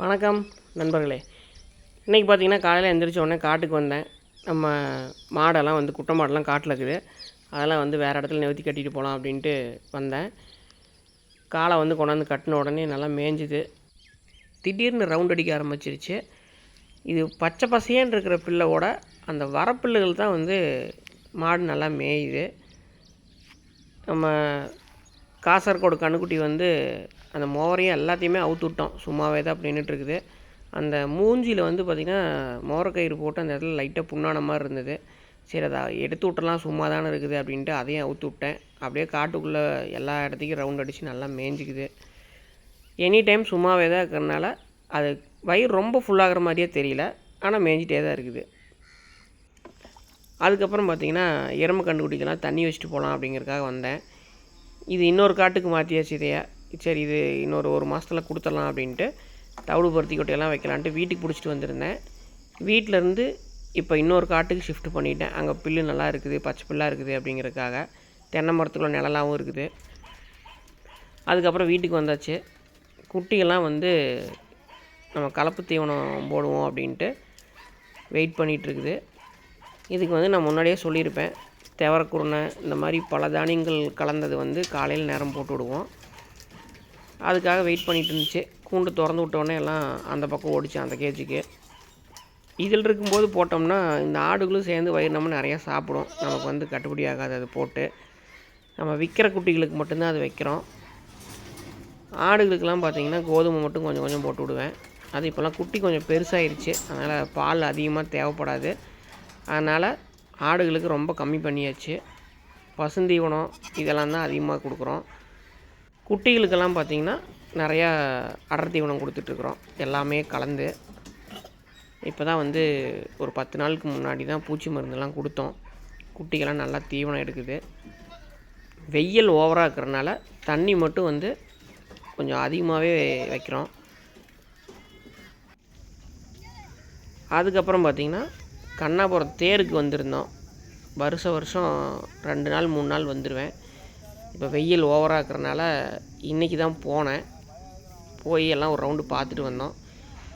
வணக்கம் நண்பர்களே. இன்றைக்கி பார்த்தீங்கன்னா காலையில் எந்திரிச்ச உடனே காட்டுக்கு வந்தேன். நம்ம மாடெல்லாம் வந்து குட்டை மாடெல்லாம் காட்டில் இருக்குது. அதெல்லாம் வந்து வேறு இடத்துல நிறுத்தி கட்டிட்டு போகலாம் அப்படின்ட்டு வந்தேன். காலை வந்து கொண்டாந்து கட்டின உடனே நல்லா மேய்ஞ்சுது திடீர்னு ரவுண்ட் அடிக்க ஆரம்பிச்சிருச்சு. இது பச்சை பசையன்னு இருக்கிற பிள்ளைவோட அந்த வரப்பிள்ளைகள் தான் வந்து மாடு நல்லா மேயுது. நம்ம காசர்கோடு கண்ணுக்குட்டி வந்து அந்த மோவரையும் எல்லாத்தையுமே அவுத்து விட்டோம். சும்மாவே தான் அப்படி நின்றுட்டு இருக்குது அந்த மூஞ்சியில் வந்து பார்த்திங்கன்னா மோரக்கயிறு போட்டு அந்த இடத்துல லைட்டாக புண்ணான மாதிரி இருந்தது. சரி அதை எடுத்து விட்டலாம் சும்மா தானே இருக்குது அப்படின்ட்டு அதையும் அவுத்து விட்டேன். அப்படியே காட்டுக்குள்ளே எல்லா இடத்துக்கும் ரவுண்ட் அடித்து நல்லா மேய்ஞ்சிக்குது எனி டைம் சும்மாவே தான் இருக்கிறனால அது வயிறு ரொம்ப ஃபுல்லாகிற மாதிரியே தெரியல. ஆனால் மேய்ஞ்சிட்டே தான் இருக்குது. அதுக்கப்புறம் பார்த்திங்கன்னா எறும்பு கண்டுபிடிக்கலாம் தண்ணி வச்சுட்டு போகலாம் அப்படிங்கிறதுக்காக வந்தேன். இது இன்னொரு காட்டுக்கு மாற்றியாச்சு இதையா. சரி இது இன்னொரு ஒரு மாதத்தில் கொடுத்துடலாம் அப்படின்ட்டு தவிடு பருத்தி கொட்டையெல்லாம் வைக்கலான்ட்டு வீட்டுக்கு பிடிச்சிட்டு வந்திருந்தேன். வீட்டிலேருந்து இப்போ இன்னொரு காட்டுக்கு ஷிஃப்ட் பண்ணிட்டேன். அங்கே புல்லு நல்லா இருக்குது பச்சை புல்லாக இருக்குது அப்படிங்கிறதுக்காக. தென்னை மரத்துக்குள்ள நிழலாகவும் இருக்குது. அதுக்கப்புறம் வீட்டுக்கு வந்தாச்சு. குட்டிகள்லாம் வந்து நம்ம கலப்பு தீவனம் போடுவோம் அப்படின்ட்டு வெயிட் பண்ணிகிட்ருக்குது இதுக்கு வந்து நான் முன்னாடியே சொல்லியிருப்பேன். தேவரக்குருணை இந்த மாதிரி பல தானியங்கள் கலந்தது வந்து காலையில் நேரம் போட்டு விடுவோம். அதுக்காக வெயிட் பண்ணிகிட்டு இருந்துச்சு. கூண்டு திறந்து விட்டோடனே எல்லாம் அந்த பக்கம் ஓடிச்சு அந்த கேஜிக்கு. இதில் இருக்கும்போது போட்டோம்னா இந்த ஆடுகளும் சேர்ந்து வயிறு நம்ம நிறையா சாப்பிடும். நமக்கு வந்து கட்டுப்படி ஆகாது அது போட்டு. நம்ம விற்கிற குட்டிகளுக்கு மட்டும்தான் அது வைக்கிறோம். ஆடுகளுக்கெல்லாம் பார்த்திங்கன்னா கோதுமை மட்டும் கொஞ்சம் கொஞ்சம் போட்டு விடுவேன். அது இப்போல்லாம் குட்டி கொஞ்சம் பெருசாகிருச்சு அதனால் பால் அதிகமாக தேவைப்படாது. அதனால் ஆடுகளுக்கு ரொம்ப கம்மி பண்ணியாச்சு. பசுந்தீவனம் இதெல்லாம் தான் அதிகமாக கொடுக்குறோம். குட்டிகளுக்கெல்லாம் பார்த்திங்கன்னா நிறையா அடர் தீவனம் கொடுத்துட்ருக்குறோம். எல்லாமே கலந்து. இப்போ தான் வந்து ஒரு பத்து நாளுக்கு முன்னாடி தான் பூச்சி மருந்தெல்லாம் கொடுத்தோம். குட்டிகள்லாம் நல்லா தீவனம் எடுக்குது. வெயில் ஓவராக இருக்கிறனால தண்ணி மட்டும் வந்து கொஞ்சம் அதிகமாகவே வைக்கிறோம். அதுக்கப்புறம் பார்த்திங்கன்னா கண்ணாபுரம் தேருக்கு வந்திருந்தோம். வருஷ வருஷம் ரெண்டு நாள் மூணு நாள் வந்துடுவேன் இப்போ வெயில் ஓவராக இருக்கிறனால இன்றைக்கி தான் போனேன். போய் எல்லாம் ஒரு ரவுண்டு பார்த்துட்டு வந்தோம்.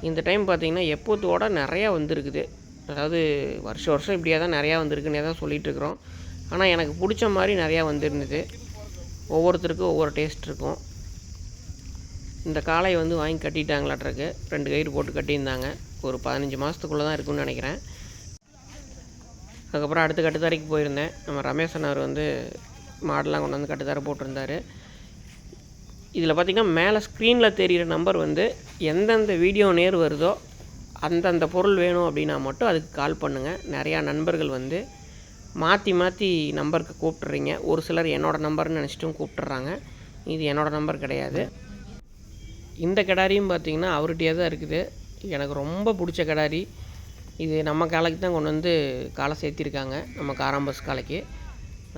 இந்த டைம் பார்த்திங்கன்னா எப்போத்தோட நிறையா வந்திருக்குது. அதாவது வருஷம் வருஷம் இப்படியே தான் நிறையா வந்திருக்குன்னே தான் சொல்லிகிட்ருக்குறோம் ஆனால் எனக்கு பிடிச்ச மாதிரி நிறையா வந்திருந்தது. ஒவ்வொருத்தருக்கும் ஒவ்வொரு டேஸ்ட் இருக்கும். இந்த காளையை வந்து வாங்கி கட்டிட்டாங்களாட்ருக்கு. ரெண்டு கயிறு போட்டு கட்டியிருந்தாங்க. ஒரு பதினஞ்சு மாதத்துக்குள்ளே தான் இருக்குன்னு நினைக்கிறேன். அதுக்கப்புறம் அடுத்த கட்டுத்தரைக்கு போயிருந்தேன். நம்ம ரமேஷ் அண்ணார் வந்து மாடெல்லாம் கொண்டு வந்து கட்டுத்தர போட்டிருந்தார். இதில் பார்த்திங்கன்னா மேலே ஸ்க்ரீனில் தெரிகிற நம்பர் வந்து எந்தெந்த வீடியோ நேர் வருதோ அந்தந்த பொருள் வேணும் அப்படின்னா மட்டும் அதுக்கு கால் பண்ணுங்கள் நிறையா நண்பர்கள் வந்து மாற்றி மாற்றி நம்பருக்கு கூப்பிட்றீங்க ஒரு சிலர் என்னோடய நம்பர்னு நினச்சிட்டும் கூப்பிட்றாங்க இது என்னோடய நம்பர் கிடையாது. இந்த கிடாரியும் பார்த்திங்கன்னா அவர்கிட்டயே தான் இருக்குது. எனக்கு ரொம்ப பிடிச்ச கிடாரி. இது நம்ம காலைக்கு தான் கொண்டு வந்து காலை சேர்த்திருக்காங்க. நம்ம காராம்பஸ் காலைக்கு.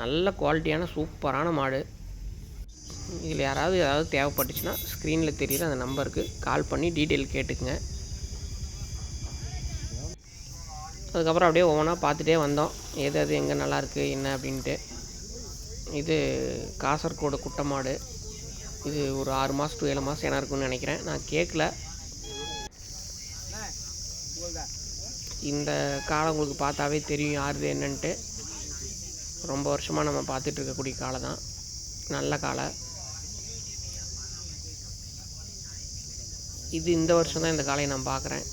நல்ல குவாலிட்டியான சூப்பரான மாடு. இதில் யாராவது ஏதாவது தேவைப்பட்டுச்சுன்னா ஸ்க்ரீனில் தெரியுற அந்த நம்பருக்கு கால் பண்ணி டீட்டெயில் கேட்டுக்குங்க. அதுக்கப்புறம் அப்படியே ஒவ்வொன்றா பார்த்துட்டே வந்தோம். எது எது எங்கே நல்லாயிருக்கு என்ன அப்படின்ட்டு. இது காசர்கோடு குட்டை மாடு. இது ஒரு ஆறு மாதம் டு ஏழு மாதம் என்ன இருக்குன்னு நினைக்கிறேன். நான் கேட்கல. இந்த காலம் உங்களுக்கு பார்த்தாவே தெரியும் யாருது என்னன்ட்டு. ரொம்ப வருஷமாக நம்ம பார்த்துட்டு இருக்கக்கூடிய காலை தான். நல்ல காலை இது இந்த வருஷம் தான் இந்த காலையை நான் பார்க்குறேன்.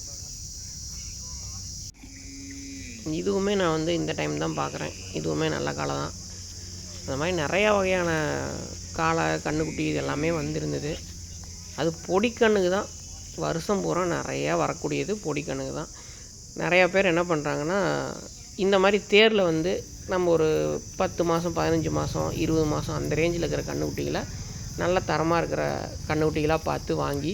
இதுவுமே நான் வந்து இந்த டைம் தான் பார்க்குறேன். இதுவுமே நல்ல காலை தான். அந்த மாதிரி நிறையா வகையான காளை கண்ணுக்குட்டி இது எல்லாமே வந்திருந்தது. அது பொடிக்கண்ணுக்கு தான். வருஷம் பூரா நிறையா வரக்கூடியது பொடிக்கண்ணுக்கு தான். நிறையா பேர் என்ன பண்ணுறாங்கன்னா இந்த மாதிரி தேரில் வந்து நம்ம ஒரு பத்து மாதம் பதினஞ்சு மாதம் இருபது மாதம் அந்த ரேஞ்சில் இருக்கிற கண்ணுக்குட்டிகளை நல்ல தரமாக இருக்கிற கண்ணுக்குட்டிகளாக பார்த்து வாங்கி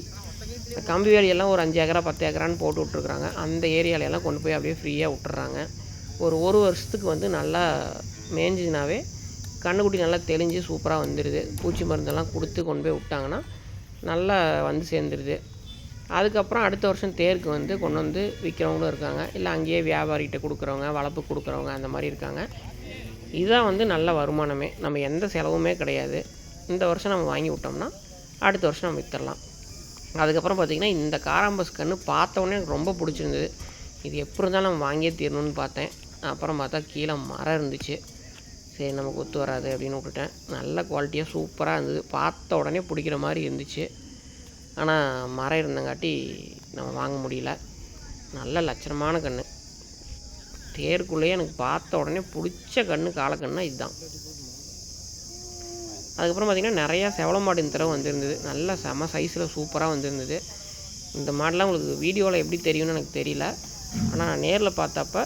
கம்பி வேலியெல்லாம் ஒரு அஞ்சு ஏக்கரா பத்து ஏக்கரான்னு போட்டு விட்ருக்குறாங்க அந்த ஏரியாலையெல்லாம் கொண்டு போய் அப்படியே ஃப்ரீயாக விட்டுறாங்க. ஒரு ஒரு வருஷத்துக்கு வந்து நல்லா மேய்ஞ்சினாவே கண்ணுக்குட்டி நல்லா தெளிஞ்சு சூப்பராக வந்துடுது பூச்சி மருந்தெல்லாம் கொடுத்து கொண்டு போய் விட்டாங்கன்னா நல்லா வந்து சேர்ந்துருது. அதுக்கப்புறம் அடுத்த வருஷம் தேருக்கு வந்து கொண்டு வந்து விற்கிறவங்களும் இருக்காங்க. இல்லை அங்கேயே வியாபாரிகிட்ட கொடுக்குறவங்க வளர்ப்பு கொடுக்குறவங்க அந்த மாதிரி இருக்காங்க. இதுதான் வந்து நல்ல வருமானமே. நம்ம எந்த செலவுமே கிடையாது. இந்த வருஷம் நம்ம வாங்கி விட்டோம்னா அடுத்த வருஷம் நம்ம விற்றுடலாம் அதுக்கப்புறம் பார்த்திங்கன்னா இந்த காராம்பஸ் கன்று பார்த்தோன்னே எனக்கு ரொம்ப பிடிச்சிருந்தது. இது எப்படி இருந்தாலும் நம்ம வாங்கியே தீரணும்னு பார்த்தேன். அப்புறம் பார்த்தா கீழே மரம் இருந்துச்சு. சரி நமக்கு ஒத்து வராது அப்படின்னு விட்டுட்டேன். நல்ல குவாலிட்டியாக சூப்பராக இருந்தது. பார்த்த உடனே பிடிக்கிற மாதிரி இருந்துச்சு. ஆனால் மரம் இருந்தங்காட்டி நம்ம வாங்க முடியல. நல்ல லட்சணமான கன்று தேருக்குள்ளேயே எனக்கு பார்த்த உடனே பிடிச்ச கன்று காலக்கண்ணா இதுதான். அதுக்கப்புறம் பார்த்திங்கன்னா நிறையா செவல மாடு இந்த தடவை வந்திருந்தது. நல்ல செம சைஸில் சூப்பராக வந்திருந்தது. இந்த மாடெலாம் உங்களுக்கு வீடியோவில் எப்படி தெரியும்னு எனக்கு தெரியல. ஆனால் நேரில் பார்த்தப்ப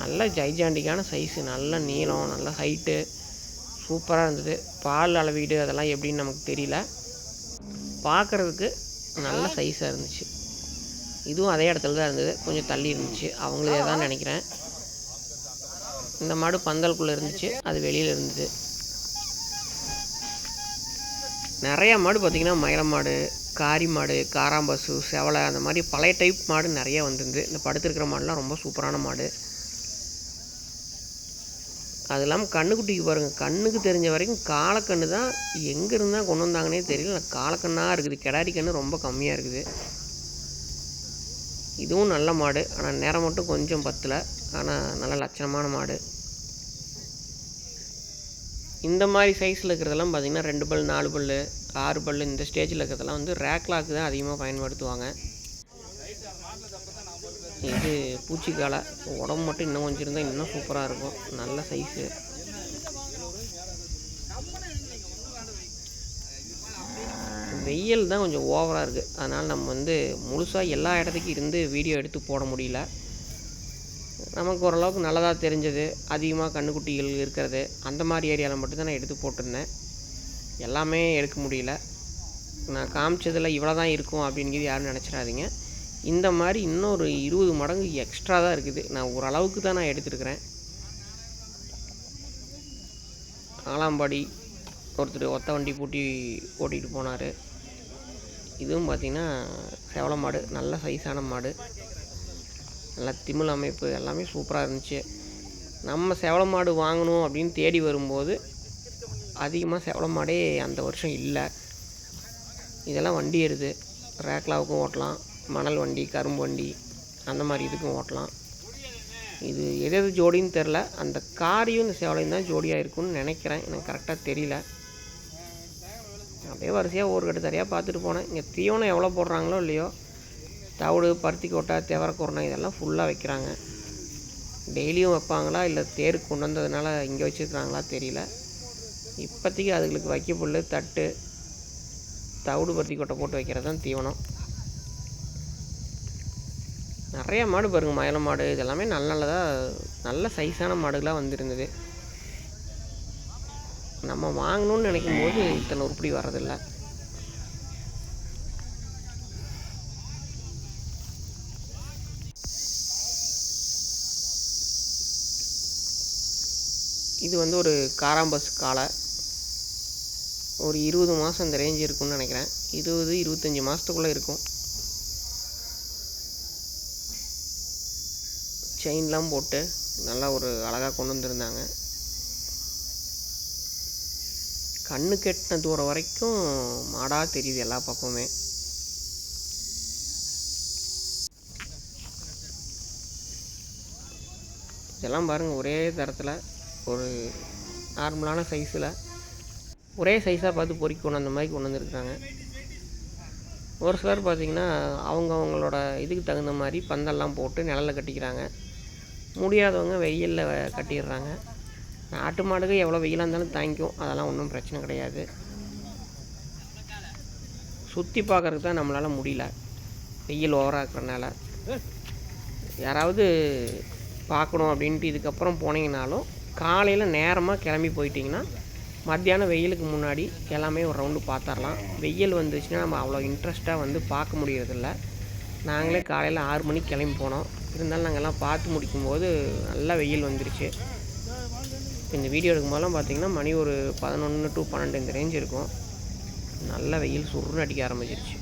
நல்ல ஜைஜாண்டிக்கான சைஸு நல்ல நீளம் நல்ல ஹைட்டு சூப்பராக இருந்தது. பால் அளவீடு அதெல்லாம் எப்படின்னு நமக்கு தெரியல. பார்க்குறதுக்கு நல்ல சைஸாக இருந்துச்சு. இதுவும் அதே இடத்துல தான் இருந்தது. கொஞ்சம் தள்ளி இருந்துச்சு. அவங்களே தான் நினைக்கிறேன். இந்த மாடு பந்தலுக்குள்ளே இருந்துச்சு. அது வெளியில் இருந்தது. நிறையா மாடு பார்த்திங்கன்னா மயில மாடு காரி மாடு காராம்பசு செவலை அந்த மாதிரி பழைய டைப் மாடு நிறைய வந்திருந்து இந்த படுத்திருக்கிற மாடுலாம் ரொம்ப சூப்பரான மாடு. அது இல்லாமல் கண்ணுக்குட்டிக்கு பாருங்கள் கண்ணுக்கு தெரிஞ்ச வரைக்கும் காலக்கண்ணு தான் எங்கே இருந்தால் கொண்டு வந்தாங்கன்னே தெரியல. காலக்கண்ணாக இருக்குது. கிடாரி கண்ணு ரொம்ப கம்மியாக இருக்குது. இதுவும் நல்ல மாடு. ஆனால் நேரம் மட்டும் கொஞ்சம் பத்தலை. ஆனால் நல்ல லட்சணமான மாடு. இந்த மாதிரி சைஸில் இருக்கிறதெல்லாம் பார்த்திங்கன்னா ரெண்டு பல் நாலு பல் ஆறு பல் இந்த ஸ்டேஜில் இருக்கிறதெல்லாம் வந்து ரேக்லாக்கு தான் அதிகமாக பயன்படுத்துவாங்க. இது பூச்சிக்காலை. உடம்பு மட்டும் இன்னும் கொஞ்சம் இருந்தால் இன்னும் சூப்பராக இருக்கும். நல்ல சைஸு வெயில் தான் கொஞ்சம் ஓவராக இருக்குது அதனால் நம்ம வந்து முழுசாக எல்லா இடத்துக்கும் இருந்து வீடியோ எடுத்து போட முடியல. நமக்கு ஓரளவுக்கு நல்லதாக தெரிஞ்சது. அதிகமாக கண்ணுக்குட்டிகள் இருக்கிறது. அந்த மாதிரி ஏரியாவில் மட்டும்தான் நான் எடுத்து போட்டிருந்தேன். எல்லாமே எடுக்க முடியல. நான் காமிச்சதில் இவ்வளோ தான் இருக்கும் அப்படிங்கிறது யாரும் நினச்சிடாதீங்க. இந்த மாதிரி இன்னொரு இருபது மடங்கு எக்ஸ்ட்ரா தான் இருக்குது. நான் ஓரளவுக்கு தான் நான் எடுத்துருக்கிறேன். ஆலாம்பாடி ஒருத்தர் ஒத்த வண்டி பூட்டி ஓட்டிகிட்டு போனார். இதுவும் பார்த்திங்கன்னா செவல மாடு நல்ல சைஸான மாடு. நல்ல திமிழ் அமைப்பு எல்லாமே சூப்பராக இருந்துச்சு. நம்ம செவல மாடு வாங்கணும் அப்படின்னு தேடி வரும்போது அதிகமாக செவல மாடே அந்த வருஷம் இல்லை. இதெல்லாம் வண்டி ஏறுது. ரேக்லாவுக்கும் ஓட்டலாம். மணல் வண்டி கரும்பு வண்டி அந்த மாதிரி இதுக்கும் ஓட்டலாம். இது எது எது ஜோடின்னு தெரில. அந்த காரியும் இந்த சேவலையும் தான் ஜோடியாக இருக்கும்னு நினைக்கிறேன். எனக்கு கரெக்டாக தெரியல. அப்படியே வரிசையாக ஒரு கட்டு தரையாக பார்த்துட்டு போனேன். இங்கே தீவனம் எவ்வளோ போடுறாங்களோ இல்லையோ தவிடு பருத்தி கொட்டை தெவரக்குரணை இதெல்லாம் ஃபுல்லாக வைக்கிறாங்க. டெய்லியும் வைப்பாங்களா? இல்லை தேருக்கு கொண்டு வந்ததுனால இங்கே வச்சுருக்குறாங்களா தெரியல. இப்போதைக்கு அதுங்களுக்கு வைக்க புல் தட்டு தவிடு பருத்தி கொட்டை போட்டு வைக்கிறது தான் தீவனம். நிறைய மாடு பாருங்கள் மயில மாடு இதெல்லாமே நல்ல நல்லதாக நல்ல சைஸான மாடுகளாக வந்திருந்தது. நம்ம வாங்கணும்னு நினைக்கும் போது இத்தனை உருப்படி வர்றதில்லை. இது வந்து ஒரு காராம்பஸ் காலை ஒரு இருபது மாதம் இந்த ரேஞ்ச் இருக்கும்னு நினைக்கிறேன். இருபது இருபத்தஞ்சி மாதத்துக்குள்ளே இருக்கும். செயின்லாம் போட்டு நல்லா ஒரு அழகாக கொண்டு வந்திருந்தாங்க. கண்ணு கெட்டின தூரம் வரைக்கும் மாடாக தெரியுது எல்லா பக்கமுமே. இதெல்லாம் பாருங்கள் ஒரே தரத்தில் ஒரு நார்மலான சைஸில் ஒரே சைஸாக பார்த்து பொறுக்கி கொண்டு அந்த மாதிரி கொண்டு வந்துருக்காங்க ஒரு சிலர் பார்த்திங்கன்னா அவங்க அவங்களோட இதுக்கு தகுந்த மாதிரி பந்தல்லாம் போட்டு நிழலில் கட்டிக்கிறாங்க. முடியாதவங்க வெயிலில் கட்டிடுறாங்க. நாட்டு மாடுகள் எவ்வளோ வெயிலாக இருந்தாலும் தாங்கிக்கும். அதெல்லாம் ஒன்றும் பிரச்சனை கிடையாது. சுற்றி பார்க்குறதுக்கு தான் நம்மளால் முடியல. வெயில் ஓவராக இருக்கிறனால யாராவது பார்க்கணும் அப்படின்ட்டு இதுக்கப்புறம் போனீங்கனாலும் காலையில் நேரமாக கிளம்பி போயிட்டிங்கன்னா மத்தியானம் வெயிலுக்கு முன்னாடி எல்லாமே ஒரு ரவுண்டு பார்த்துடலாம். வெயில் வந்துச்சுன்னா நம்ம அவ்வளோ இன்ட்ரெஸ்ட்டாக வந்து பார்க்க முடியறதில்ல. நாங்களே காலையில் ஆறு மணிக்கு கிளம்பி போனோம். இருந்தாலும் நாங்கள்லாம் பார்த்து முடிக்கும்போது நல்லா வெயில் வந்துருச்சு. இந்த வீடியோ எடுக்கும் போதெல்லாம் பார்த்தீங்கன்னா மணி ஒரு பதினொன்று டு பன்னெண்டு இந்த ரேஞ்ச் இருக்கும். நல்ல வெயில் சுருன்னு அடிக்க ஆரம்பிச்சிருச்சு.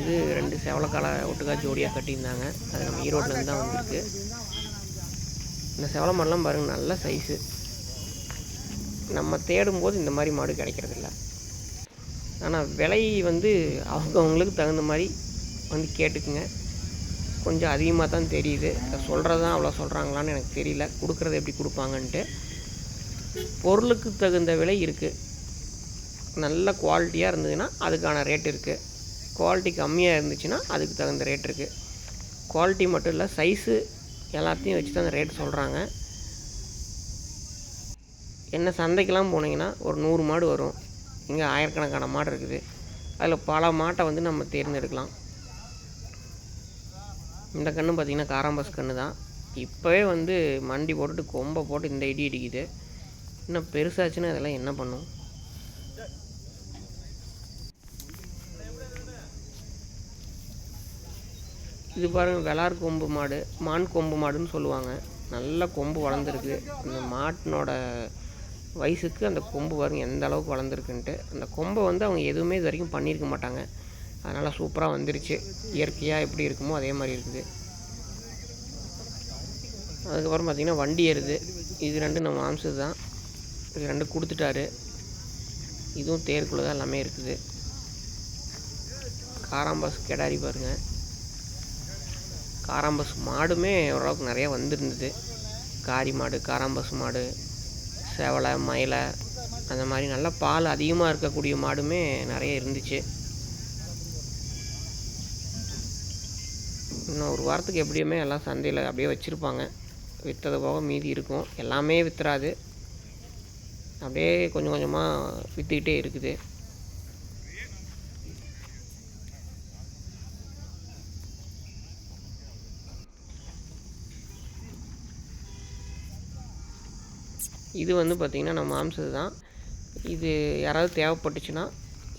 இது ரெண்டு செவலக்காலை ஒட்டுக்கா ஜோடியாக கட்டியிருந்தாங்க. அது நம்ம ஈரோட்லேருந்து தான் வந்திருக்கு. இந்த செவல மாடெலாம் பாருங்கள் நல்ல சைஸு நம்ம தேடும்போது இந்த மாதிரி மாடு கிடைக்கிறதில்ல. ஆனால் விலை வந்து அவங்கவுங்களுக்கு தகுந்த மாதிரி வந்து கேட்டுக்குங்க. கொஞ்சம் அதிகமாக தான் தெரியுது. சொல்கிறது தான் அவ்வளோ சொல்கிறாங்களான்னு எனக்கு தெரியல. கொடுக்குறது எப்படி கொடுப்பாங்கன்ட்டு. பொருளுக்கு தகுந்த விலை இருக்குது நல்ல குவாலிட்டியாக இருந்ததுன்னா அதுக்கான ரேட் இருக்குது குவாலிட்டி கம்மியாக இருந்துச்சுன்னா அதுக்கு தகுந்த ரேட் இருக்குது குவாலிட்டி மட்டும் இல்லை சைஸு எல்லாத்தையும் வச்சு தான் அந்த ரேட் சொல்கிறாங்க என்ன சந்தைக்கெலாம் போனீங்கன்னா ஒரு நூறு மாடு வரும். இங்கே ஆயிரக்கணக்கான மாடு இருக்குது. அதில் பல மாட்டை வந்து நம்ம தேர்ந்தெடுக்கலாம். இந்த கன்று பார்த்திங்கன்னா காராம்பஸ் கன்று தான். இப்போவே வந்து மண்டி போட்டுட்டு கொம்பை போட்டு இந்த இடி இடிக்குது. இன்னும் பெருசாச்சுன்னா இதெல்லாம் என்ன பண்ணும்? இது பாருங்கள் வெளார் கொம்பு மாடு மான் கொம்பு மாடுன்னு சொல்லுவாங்க. நல்ல கொம்பு வளர்ந்துருக்கு. அந்த மாட்டினோட வயசுக்கு அந்த கொம்பு பாருங்கள் எந்த அளவுக்கு வளர்ந்துருக்குன்ட்டு. அந்த கொம்பை வந்து அவங்க எதுவுமே இது வரைக்கும் பண்ணியிருக்க மாட்டாங்க. அதனால் சூப்பராக வந்துருச்சு. இயற்கையாக எப்படி இருக்குமோ அதே மாதிரி இருக்குது. அதுக்கப்புறம் பார்த்திங்கன்னா வண்டி ஏறுது. இது ரெண்டும் நம்ம மாம்சது தான். இது ரெண்டு கொடுத்துட்டாரு. இதுவும் தேருக்குள்ளே தான் எல்லாமே இருக்குது. காராம்பாஸ் கெடாரி பாருங்கள் காராம்பஸ் மாடுமே ஓரளவுக்கு நிறைய வந்திருந்தது. காரி மாடு காராம்பஸ் மாடு செவலை மயிலை அந்த மாதிரி நல்லா பால் அதிகமாக இருக்கக்கூடிய மாடுமே நிறைய இருந்துச்சு. இன்னும் ஒரு வாரத்துக்கு எப்படியுமே எல்லாம் சந்தையில் அப்படியே வச்சுருப்பாங்க. விற்றது போக மீதி இருக்கும். எல்லாமே விற்றுறாது அப்படியே கொஞ்சம் கொஞ்சமாக விற்றுக்கிட்டே இருக்குது. இது வந்து பார்த்திங்கன்னா நம்ம மாம்சது தான். இது யாராவது தேவைப்பட்டுச்சுன்னா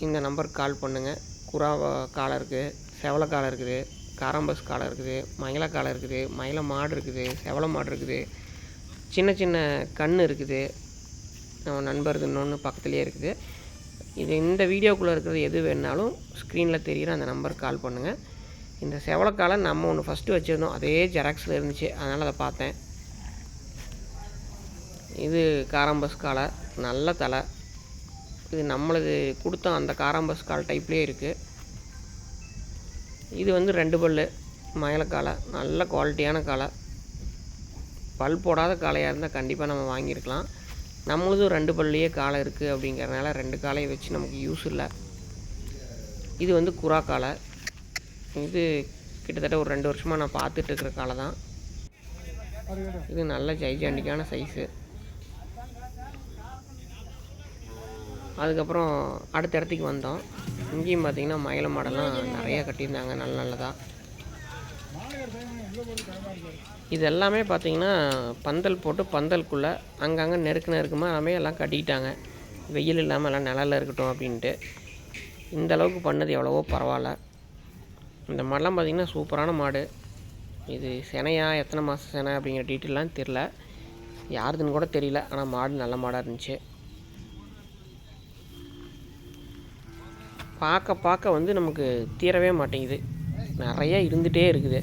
இந்த நம்பருக்கு கால் பண்ணுங்கள் குறா காலை இருக்குது செவலை காலை இருக்குது. காராம்பஸ் காளை இருக்குது மயில காளை இருக்குது மயில மாடு இருக்குது செவல மாடு இருக்குது சின்ன சின்ன கண் இருக்குது. நம்ம நண்பர் இன்னொன்று பக்கத்துலேயே இருக்குது. இது இந்த வீடியோக்குள்ளே இருக்கிறது எது வேணாலும் ஸ்க்ரீனில் தெரிகிற அந்த நம்பருக்கு கால் பண்ணுங்கள் இந்த செவலக்காலை நம்ம ஒன்று ஃபஸ்ட்டு வச்சுருந்தோம் அதே ஜெராக்ஸில் இருந்துச்சு. அதனால் அதை பார்த்தேன். இது காராம்பஸ் காலை நல்ல தலை. இது நம்மளுக்கு கொடுத்த அந்த காராம்பஸ் கால் டைப்லேயே இருக்குது இது வந்து ரெண்டு பல் மயிலக்காலை நல்ல குவாலிட்டியான காலை. பல் போடாத காளையாக இருந்தால் கண்டிப்பாக நம்ம வாங்கியிருக்கலாம். நம்மளதும் ரெண்டு பல்லையே காலை இருக்குது அப்படிங்கிறனால ரெண்டு காலையை வச்சு நமக்கு யூஸ் இல்லை. இது வந்து குறா காலை. இது கிட்டத்தட்ட ஒரு ரெண்டு வருஷமாக நான் பார்த்துட்டு இருக்கிற காலை தான். இது நல்ல ஜைஜாண்டிக்கான சைஸு அதுக்கப்புறம் அடுத்த இடத்துக்கு வந்தோம். இங்கேயும் பார்த்தீங்கன்னா மயில மாடெல்லாம் நிறையா கட்டியிருந்தாங்க. நல்ல நல்லதாக இது எல்லாமே பார்த்தீங்கன்னா பந்தல் போட்டு பந்தலுக்குள்ளே அங்கங்கே நெருக்கு நெருக்கமாக எல்லாமே எல்லாம் கட்டிக்கிட்டாங்க. வெயில் இல்லாமல் எல்லாம் நிழலில் இருக்கட்டும் அப்படின்ட்டு. இந்த அளவுக்கு பண்ணது எவ்வளவோ பரவாயில்ல. இந்த மாடெல்லாம் பார்த்திங்கன்னா சூப்பரான மாடு. இது செனையா? எத்தனை மாதம் செனை அப்படிங்கிற டீட்டெயிலாம் தெரில யாருதுன்னு கூட தெரியல. ஆனால் மாடு நல்ல மாடாக இருந்துச்சு. பார்க்க பார்க்க வந்து நமக்கு தீரவே மாட்டேங்குது. நிறைய இருந்துகிட்டே இருக்குது.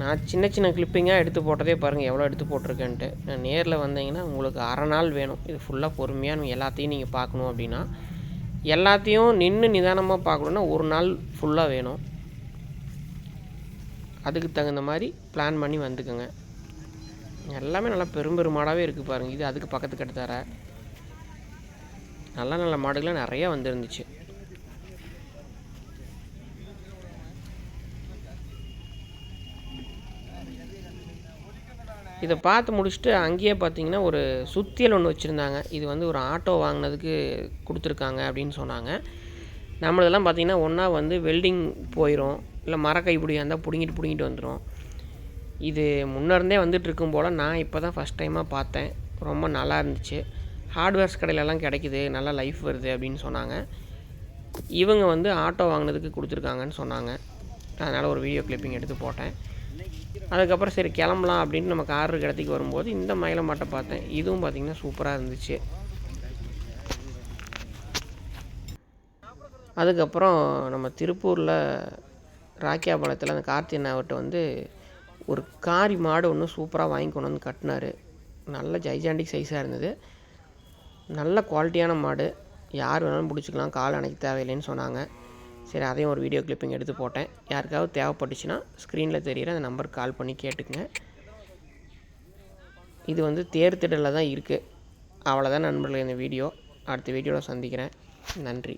நான் சின்ன சின்ன கிளிப்பிங்காக எடுத்து போட்டதே பாருங்கள் எவ்வளோ எடுத்து போட்டிருக்கேன்ட்டு. நான் நேரில் வந்தீங்கன்னா உங்களுக்கு அரை நாள் வேணும். இது ஃபுல்லாக பொறுமையாக நீங்கள் எல்லாத்தையும் நீங்கள் பார்க்கணும் அப்படின்னா. எல்லாத்தையும் நின்று நிதானமாக பார்க்கணுன்னா ஒரு நாள் ஃபுல்லாக வேணும். அதுக்கு தகுந்த மாதிரி பிளான் பண்ணி வந்துக்கோங்க. எல்லாமே நல்லா பெரும்பெருமாடாகவே மாடாகவே இருக்குது பாருங்கள் இது அதுக்கு பக்கத்து எடுத்தார நல்ல நல்ல மாடுகள்லாம் நிறையா வந்துருந்துச்சு. இதை பார்த்து முடிச்சுட்டு அங்கேயே பார்த்தீங்கன்னா ஒரு சுத்தியல் ஒன்று வச்சுருந்தாங்க. இது வந்து ஒரு ஆட்டோ வாங்கினதுக்கு கொடுத்துருக்காங்க அப்படின்னு சொன்னாங்க. நம்மளதெல்லாம் பார்த்தீங்கன்னா ஒன்றா வந்து வெல்டிங் போயிடும் இல்லை மரக்கைப்பிடியாக இருந்தால் பிடுங்கிட்டு பிடுங்கிட்டு வந்துடும் இது முன்னேருந்தே வந்துட்டு இருக்கும் போல் நான் இப்போ தான் ஃபஸ்ட் டைமாக பார்த்தேன் ரொம்ப நல்லா இருந்துச்சு. ஹார்ட்வேர்ஸ் கடையிலலாம் கிடைக்குது. நல்லா லைஃப் வருது அப்படின்னு சொன்னாங்க. இவங்க வந்து ஆட்டோ வாங்கினதுக்கு கொடுத்துருக்காங்கன்னு சொன்னாங்க. அதனால் ஒரு வீடியோ கிளிப்பிங் எடுத்து போட்டேன். அதுக்கப்புறம் சரி கிளம்பலாம் அப்படின்ட்டு நம்ம கார் இடத்துக்கு வரும்போது இந்த மயிலை மாட்டை பார்த்தேன். இதுவும் பார்த்திங்கன்னா சூப்பராக இருந்துச்சு. அதுக்கப்புறம் நம்ம திருப்பூரில் ராக்கியாபாளையத்தில் அந்த கார்த்தி அண்ணாவிட்ட வந்து ஒரு காரி மாடு ஒன்று சூப்பராக வாங்கி கொண்டு வந்து கட்டினார். நல்ல ஜைஜாண்டிக் சைஸாக இருந்தது. நல்ல குவாலிட்டியான மாடு. யார் வேணாலும் பிடிச்சிக்கலாம் கால் அணைக்க தேவையில்லைன்னு சொன்னாங்க. சரி அதையும் ஒரு வீடியோ கிளிப்பிங் எடுத்து போட்டேன். யாருக்காவது தேவைப்பட்டுச்சுன்னா ஸ்க்ரீனில் தெரிகிற அந்த நம்பருக்கு கால் பண்ணி கேட்டுக்குங்க. இது வந்து தேர் திடலில் தான் இருக்குது அவ்வளோதான் நண்பர்களே இந்த வீடியோ அடுத்த வீடியோவில் சந்திக்கிறேன். நன்றி.